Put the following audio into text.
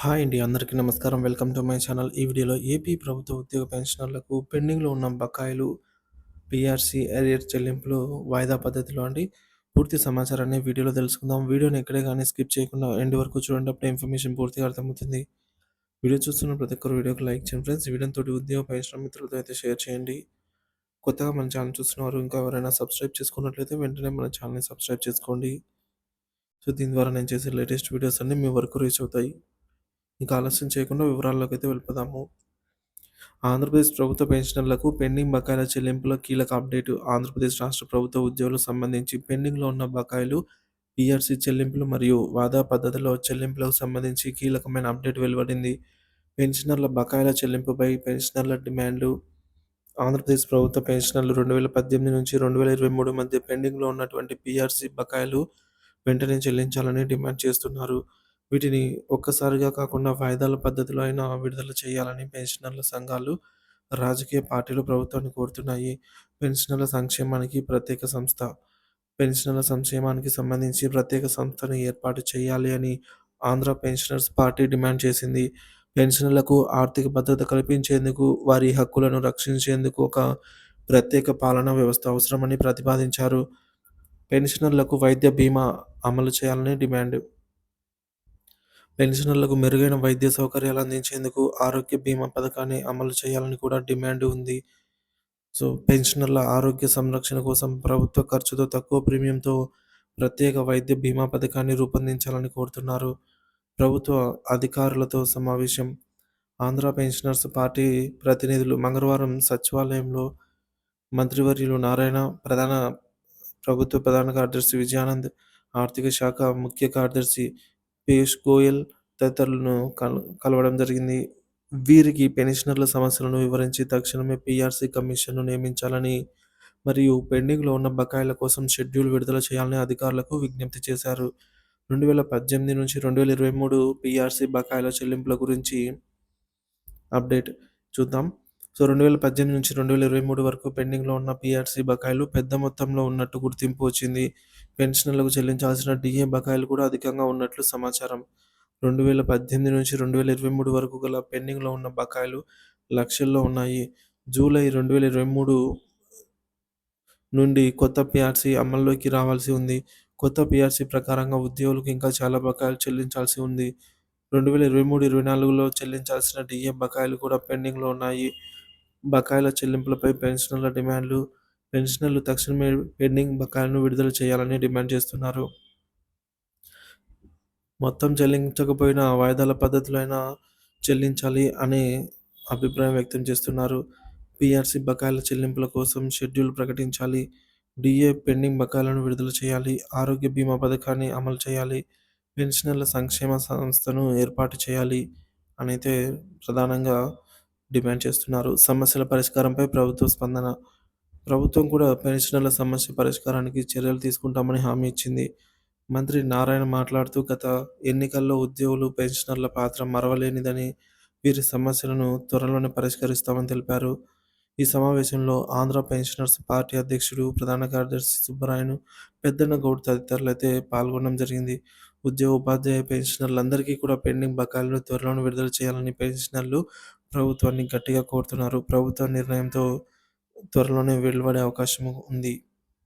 Hi అండి అందరికీ నమస్కారం. Welcome to my channel. ఈ వీడియోలో ఏపీ ప్రభుత్వ ఉద్యోగ పెన్షనర్లకు పెండింగ్లో ఉన్న బకాయిలు పిఆర్సీ ఎరియర్ చెల్లింపులు వాయిదా పద్ధతిలో అండి. పూర్తి సమాచారాన్ని వీడియోలో తెలుసుకుందాం. వీడియోని ఎక్కడే కానీ స్కిప్ చేయకుండా ఎండ్ వరకు చూడండి. అప్పుడు ఇన్ఫర్మేషన్ పూర్తిగా అర్థమవుతుంది. వీడియో చూస్తున్న ప్రతి ఒక్కరు వీడియోకి లైక్ చేయండి ఫ్రెండ్స్. వీడియోతో ఉద్యోగ పెన్షన్ మిత్రులతో అయితే షేర్ చేయండి. కొత్తగా మన ఛానల్ చూస్తున్నవారు ఇంకా ఎవరైనా సబ్స్క్రైబ్ చేసుకున్నట్లయితే వెంటనే మన ఛానల్ని సబ్స్క్రైబ్ చేసుకోండి. సో దీని ద్వారా నేను చేసే లేటెస్ట్ వీడియోస్ అన్నీ మీ వరకు రీచ్ అవుతాయి. ఇంకా ఆలస్యం చేయకుండా వివరాల్లోకి అయితే వెళ్ళిపోదాము. ఆంధ్రప్రదేశ్ ప్రభుత్వ పెన్షనర్లకు పెండింగ్ బకాయిల చెల్లింపుల కీలక అప్డేట్. ఆంధ్రప్రదేశ్ రాష్ట్ర ప్రభుత్వ ఉద్యోగులకు సంబంధించి పెండింగ్లో ఉన్న బకాయిలు పిఆర్సీ చెల్లింపులు మరియు వాదా పద్ధతిలో చెల్లింపులకు సంబంధించి కీలకమైన అప్డేట్ వెలువడింది. పెన్షనర్ల బకాయిల చెల్లింపుపై పెన్షనర్ల డిమాండ్లు. ఆంధ్రప్రదేశ్ ప్రభుత్వ పెన్షనర్లు రెండు వేల పద్దెనిమిది నుంచి రెండు వేల ఇరవై మూడు మధ్య పెండింగ్లో ఉన్నటువంటి పిఆర్సీ బకాయిలు వెంటనే చెల్లించాలని డిమాండ్ చేస్తున్నారు. వీటిని ఒక్కసారిగా కాకుండా వాయిదాల పద్ధతిలో అయినా విడుదల చేయాలని పెన్షనర్ల సంఘాలు రాజకీయ పార్టీలు ప్రభుత్వాన్ని కోరుతున్నాయి. పెన్షనర్ల సంక్షేమానికి ప్రత్యేక సంస్థ. పెన్షనర్ల సంక్షేమానికి సంబంధించి ప్రత్యేక సంస్థను ఏర్పాటు చేయాలి అని ఆంధ్ర పెన్షనర్స్ పార్టీ డిమాండ్ చేసింది. పెన్షనర్లకు ఆర్థిక భద్రత కల్పించేందుకు వారి హక్కులను రక్షించేందుకు ఒక ప్రత్యేక పాలనా వ్యవస్థ అవసరమని ప్రతిపాదించారు. పెన్షనర్లకు వైద్య బీమా అమలు చేయాలని డిమాండ్. పెన్షనర్లకు మెరుగైన వైద్య సౌకర్యాలు అందించేందుకు ఆరోగ్య బీమా పథకాన్ని అమలు చేయాలని కూడా డిమాండ్ ఉంది. సో పెన్షనర్ల ఆరోగ్య సంరక్షణ కోసం ప్రభుత్వ ఖర్చుతో తక్కువ ప్రీమియంతో ప్రత్యేక వైద్య బీమా పథకాన్ని రూపొందించాలని కోరుతున్నారు. ప్రభుత్వ అధికారులతో సమావేశం. ఆంధ్ర పెన్షనర్స్ పార్టీ ప్రతినిధులు మంగళవారం సచివాలయంలో మంత్రివర్యులు నారాయణ ప్రధాన ప్రభుత్వ ప్రధాన కార్యదర్శి విజయానంద్ ఆర్థిక శాఖ ముఖ్య కార్యదర్శి పీయూష్ గోయల్ తదితరులను కల కలవడం జరిగింది. వీరికి పెన్షనర్ల సమస్యలను వివరించి తక్షణమే పీఆర్సీ కమిషన్ను నియమించాలని మరియు పెండింగ్లో ఉన్న బకాయిల కోసం షెడ్యూల్ విడుదల చేయాలని అధికారులకు విజ్ఞప్తి చేశారు. రెండు వేల పద్దెనిమిది నుంచి రెండు వేల ఇరవై మూడు పీఆర్సీ బకాయిల చెల్లింపుల గురించి అప్డేట్ చూద్దాం. సో రెండు వేల పద్దెనిమిది నుంచి రెండు వేల ఇరవై మూడు వరకు పెండింగ్లో ఉన్న పీఆర్సీ బకాయిలు పెద్ద మొత్తంలో ఉన్నట్టు గుర్తింపు వచ్చింది. పెన్షనర్లకు చెల్లించాల్సిన డిఏ బకాయిలు కూడా అధికంగా ఉన్నట్లు సమాచారం. రెండు వేల పద్దెనిమిది నుంచి రెండు వేల ఇరవై మూడు వరకు గల పెండింగ్లో ఉన్న బకాయిలు లక్షల్లో ఉన్నాయి. జూలై రెండు వేల ఇరవై మూడు నుండి కొత్త పిఆర్సీ అమల్లోకి రావాల్సి ఉంది. కొత్త పిఆర్సీ ప్రకారంగా ఉద్యోగులకు ఇంకా చాలా బకాయిలు చెల్లించాల్సి ఉంది. రెండు వేల ఇరవై మూడు ఇరవై నాలుగులో చెల్లించాల్సిన డిఏ బకాయిలు కూడా పెండింగ్లో ఉన్నాయి. బకాయిల చెల్లింపులపై పెన్షనర్ల డిమాండ్లు పెన్షనర్లు తక్షణమే పెండింగ్ బకాయిలను విడుదల చేయాలని డిమాండ్ చేస్తున్నారు. మొత్తం చెల్లించకపోయినా వాయిదాల పద్ధతిలో అయినా చెల్లించాలి అనే అభిప్రాయం వ్యక్తం చేస్తున్నారు. పిఆర్సీ బకాయిల చెల్లింపుల కోసం షెడ్యూల్ ప్రకటించాలి. డిఏ పెండింగ్ బకాయిలను విడుదల చేయాలి. ఆరోగ్య బీమా పథకాన్ని అమలు చేయాలి. పెన్షనర్ల సంక్షేమ సంస్థను ఏర్పాటు చేయాలి అని అయితే ప్రధానంగా డిమాండ్ చేస్తున్నారు. సమస్యల పరిష్కారంపై ప్రభుత్వ స్పందన ప్రభుత్వం కూడా పెన్షనర్ల సమస్య పరిష్కారానికి చర్యలు తీసుకుంటామని హామీ ఇచ్చింది. మంత్రి నారాయణ మాట్లాడుతూ గత ఎన్నికల్లో ఉద్యోగులు పెన్షనర్ల పాత్ర మరవలేనిదని వీరి సమస్యలను త్వరలోనే పరిష్కరిస్తామని తెలిపారు. ఈ సమావేశంలో ఆంధ్ర పెన్షనర్స్ పార్టీ అధ్యక్షుడు ప్రధాన కార్యదర్శి సుబ్బరాయను పెద్దన్న గౌడ్ తదితరులు అయితే పాల్గొనడం జరిగింది. ఉద్యోగ ఉపాధ్యాయ పెన్షనర్లందరికీ కూడా పెండింగ్ బకాయిలను త్వరలోనే విడుదల చేయాలని పెన్షనర్లు ప్రభుత్వాన్ని గట్టిగా కోరుతున్నారు. ప్రభుత్వ నిర్ణయంతో త్వరలోనే వెలువడే అవకాశం ఉంది.